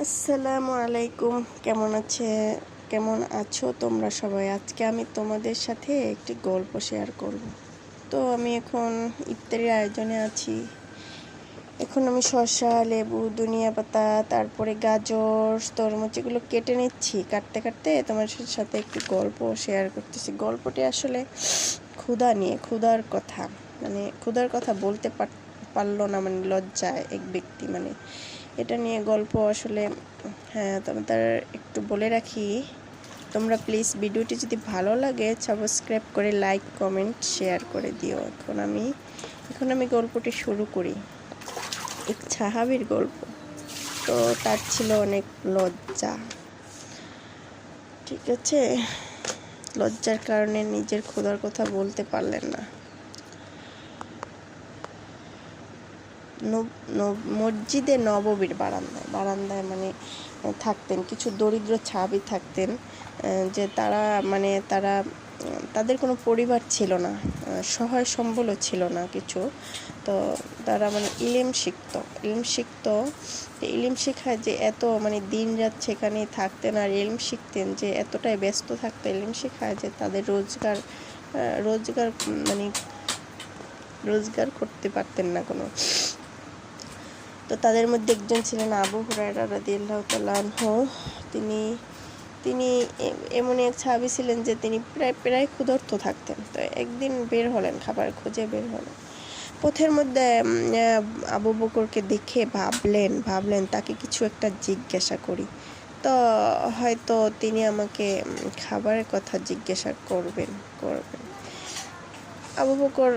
আসসালামু আলাইকুম। কেমন আছে? কেমন আছো তোমরা সবাই? আজকে আমি তোমাদের সাথে একটি গল্প শেয়ার করব। তো আমি এখন ইফতারির আয়োজনে আছি। এখন আমি শসা, লেবু, ধনিয়া পাতা, তারপরে গাজর, তরমুজ এগুলো কেটে নিচ্ছি। কাটতে কাটতে তোমার সাথে একটি গল্প শেয়ার করতেছি। গল্পটি আসলে ক্ষুধা নিয়ে, ক্ষুধার কথা। মানে ক্ষুধার কথা বলতে পার, পারল না মানে লজ্জায় এক ব্যক্তি মানে এটা নিয়ে গল্প আসলে হ্যাঁ তোমাদের একটু বলে রাখি। তোমরা প্লিজ ভিডিওটি যদি ভালো লাগে সাবস্ক্রাইব করে লাইক কমেন্ট শেয়ার করে দিও। এখন আমি এখন আমি গল্পটি শুরু করি। এক সাহাবির গল্প। তো তার ছিল অনেক লজ্জা। ঠিক আছে? লজ্জার কারণে নিজের ক্ষুধার কথা বলতে পারলেন না নব- নব- মসজিদে নববীর বারান্দায় বারান্দায় মানে থাকতেন। কিছু দরিদ্র ছাবি থাকতেন যে তারা মানে তারা, তাদের কোনো পরিবার ছিল না সহায় সম্বলও ছিল না কিছু। তো তারা মানে ইলিম শিখত। ইলিম শিখত ইলিম শেখায় যে এত মানে দিন রাত সেখানেই থাকতেন আর ইলিম শিখতেন যে এতটাই ব্যস্ত থাকতো। ইলিম শেখায় যে তাদের রোজগার রোজগার মানে রোজগার করতে পারতেন না কোনো। তো তাদের মধ্যে একজন ছিলেন আবু হুরায়রা রাদিয়াল্লাহু তাআলা আনহু। তিনি তিনি এ- এমনই এক সাহাবী ছিলেন যে তিনি প্রায় প্রায় ক্ষুধার্ত থাকতেন। তো একদিন বের হলেন, খাবার খুঁজে বের হলেন। পথের মধ্যে আবু বকরকে দেখে ভাবলেন ভাবলেন, তাকে কিছু একটা জিজ্ঞাসা করি। তো হয়তো তিনি আমাকে খাবারের কথা জিজ্ঞাসা করবেন করবেন। আবু বকর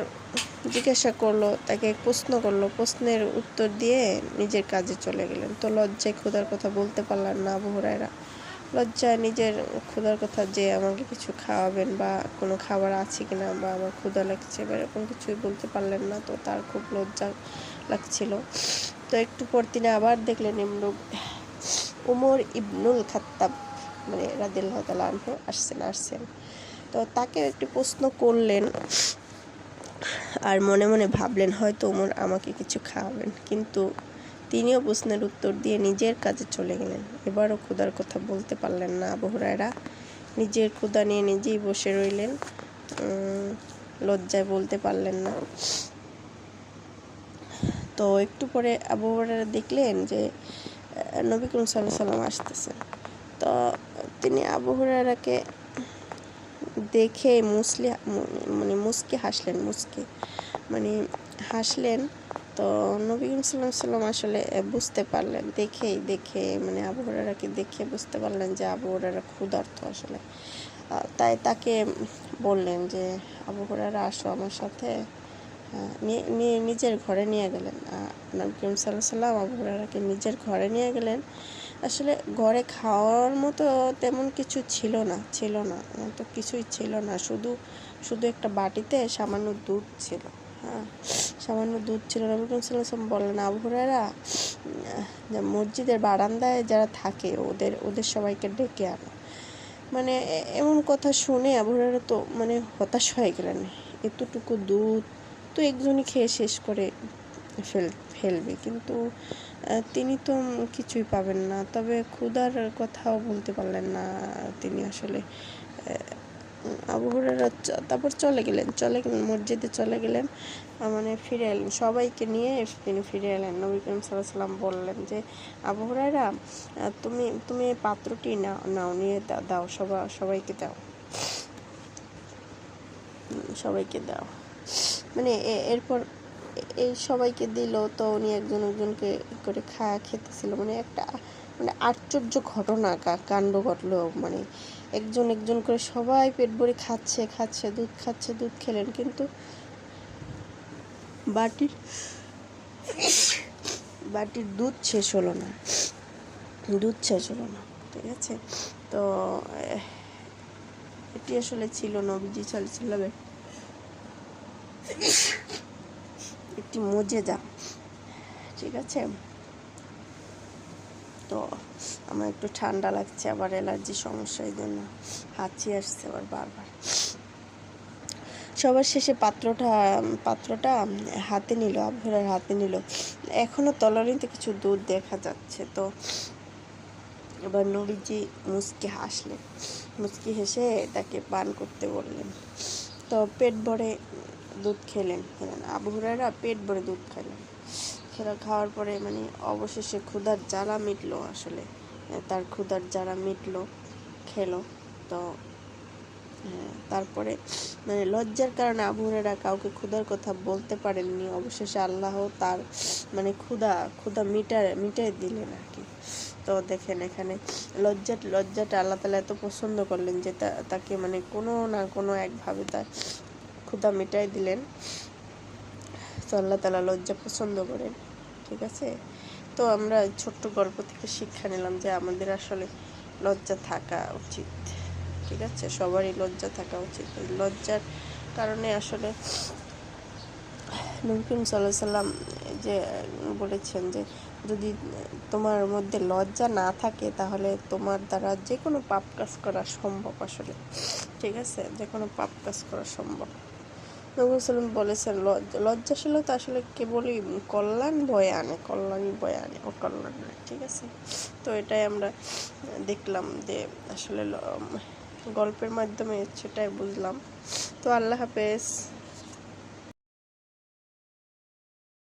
জিজ্ঞাসা করল, তাকে প্রশ্ন করল, প্রশ্নের উত্তর দিয়ে নিজের কাজে চলে গেলেন। তো লজ্জায় ক্ষুধার কথা বলতে পারলেন না আবু হুরায়রা। লজ্জায় নিজের ক্ষুধার কথা যে আমাকে কিছু খাওয়াবেন বা কোনো খাবার আছে কিনা বা আমার ক্ষুধা লাগছে বা এরকম কিছুই বলতে পারলেন না, তো তার খুব লজ্জা লাগছিল। তো একটু পর তিনি আবার দেখলেন এমন উমর ইবনুল খাত্তাব মানে রাদিল্লাহ তালা আসছেন আসছেন। তো তাকে একটি প্রশ্ন করলেন আর মনে মনে ভাবলেন, হয়তো ওমর আমাকে কিছু খাওয়াবেন। কিন্তু তিনিও প্রশ্নের উত্তর দিয়ে নিজের কাজে চলে গেলেন। এবারও ক্ষুধার কথা বলতে পারলেন না আবু নিজের ক্ষুধা নিয়ে নিজেই বসে রইলেন। লজ্জায় বলতে পারলেন না। তো একটু পরে আবু হুরায়রা দেখলেন যে নবী করিম সাল্লাম আসতেছেন। তো তিনি আবু দেখে মুসলি মানে মুসকে হাসলেন, মুসকে। মানে হাসলেন তো নবী করিম সাল্লাম সাল্লাম আসলে বুঝতে পারলেন, দেখেই, দেখে মানে আবু দেখে বুঝতে পারলেন যে আবু ক্ষুধার্থ আসলে। তাই তাকে বললেন যে, আবু হুরায়রা, আসো আমার সাথে। নিজের ঘরে নিয়ে গেলেন। নবী করিম সাল্লাহ সাল্লাম আবু হুরায়রাকে নিজের ঘরে নিয়ে গেলেন। আসলে ঘরে খাওয়ার মতো তেমন কিছু ছিল না ছিল না। তো কিছুই ছিল না। শুধু শুধু একটা বাটিতে সামান্য দুধ ছিল। হ্যাঁ সামান্য দুধ ছিল। নবী করিম ওয়াসাল্লাম বললেন আবু হুরায়রা মসজিদের বারান্দায় যারা থাকে, ওদের ওদের সবাইকে ডেকে আনো। মানে এমন কথা শুনে আবু হুরায়রা তো মানে হতাশ হয়ে গেলেন। এতটুকু দুধ তো একজনই খেয়ে শেষ করে ফেল ফেলবে। কিন্তু তিনি তো কিছুই পাবেন না। তবে ক্ষুধার কথাও বলতে পারলেন না তিনি আসলে। আহ, আবু হুরায়রা তারপর চলে গেলেন চলে গেলেন মসজিদে চলে গেলেন মানে ফিরে এলেন। সবাইকে নিয়ে তিনি ফিরে এলেন। নবী করিম সাল্লাহ সাল্লাম বললেন যে আবু হুরায়রা তুমি তুমি পাত্রটি নাও নাও নিয়ে দাও সবা সবাইকে দাও। সবাইকে দাও। মানে এরপর এই সবাইকে দিল, তো উনি একজন একজনকে করে খাওয়া খেতেছিল। মানে একটা মানে আশ্চর্য ঘটনা কাণ্ড ঘটলো। মানে একজন একজন করে সবাই পেট ভরে খাচ্ছে খাচ্ছে, দুধ খাচ্ছে, দুধ খেলেন। কিন্তু বাটির বাটির দুধ শেষ হলো না। দুধ শেষ হলো না, ঠিক আছে? তো এটি আসলে ছিল নবীজি সাল্লামের একটি মজেদা। ঠিক আছে? তো আমার একটু ঠান্ডা লাগছে, আবার অ্যালার্জি সমস্যা, এই জন্য হাঁচি আসছে আবার বারবার। সবার শেষে পাত্রটা পাত্রটা হাতে নিল, আবহাওয়ার হাতে নিল। এখনও তলানিতে কিছু দুধ দেখা যাচ্ছে, তো এবার নবীজি মুচকি হাসলেন। মুচকি হেসে তাকে পান করতে বললেন। তো পেট ভরে দুধ খেলেন খেলেন। আবু হুরায়রা পেট ভরে দুধ খেলেন খেলা খাওয়ার পরে মানে অবশেষে ক্ষুধার জ্বালা মিটলো আসলে। তার ক্ষুধার জ্বালা মিটলো, খেলো। তো তারপরে মানে লজ্জার কারণে আবু কাউকে ক্ষুধার কথা বলতে পারেননি। অবশেষে আল্লাহ তার মানে ক্ষুধা ক্ষুধা মিটার মিটাই দিলেন আর কি। তো দেখেন এখানে লজ্জা, লজ্জাটা আল্লাহ তালা এত পছন্দ করলেন যে তাকে মানে কোনো না কোনো একভাবে তার ক্ষুধা মিটাই দিলেন। তো আল্লাহ তালা লজ্জা পছন্দ করেন, ঠিক আছে? তো আমরা ছোট্ট গল্প থেকে শিক্ষা নিলাম যে আমাদের আসলে লজ্জা থাকা উচিত, ঠিক আছে? সবারই লজ্জা থাকা উচিত। লজ্জার কারণে আসলে নবীন সাল্লাহ সাল্লাম যে বলেছেন যে, যদি তোমার মধ্যে লজ্জা না থাকে তাহলে তোমার দ্বারা যে কোনো পাপ কাজ করা সম্ভব আসলে, ঠিক আছে? যে কোনো পাপ কাজ করা সম্ভব। নবী সাল্লাম বলেছেন, লজ্জা, লজ্জাশীলতা আসলে কেবলই কল্যাণ বয়ে আনে কল্যাণ বয়ে আনে, অকল্যাণ নয় ঠিক আছে? তো এটাই আমরা দেখলাম যে আসলে গল্পের মাধ্যমে সেটাই বুঝলাম। তো আল্লাহ হাফেজ।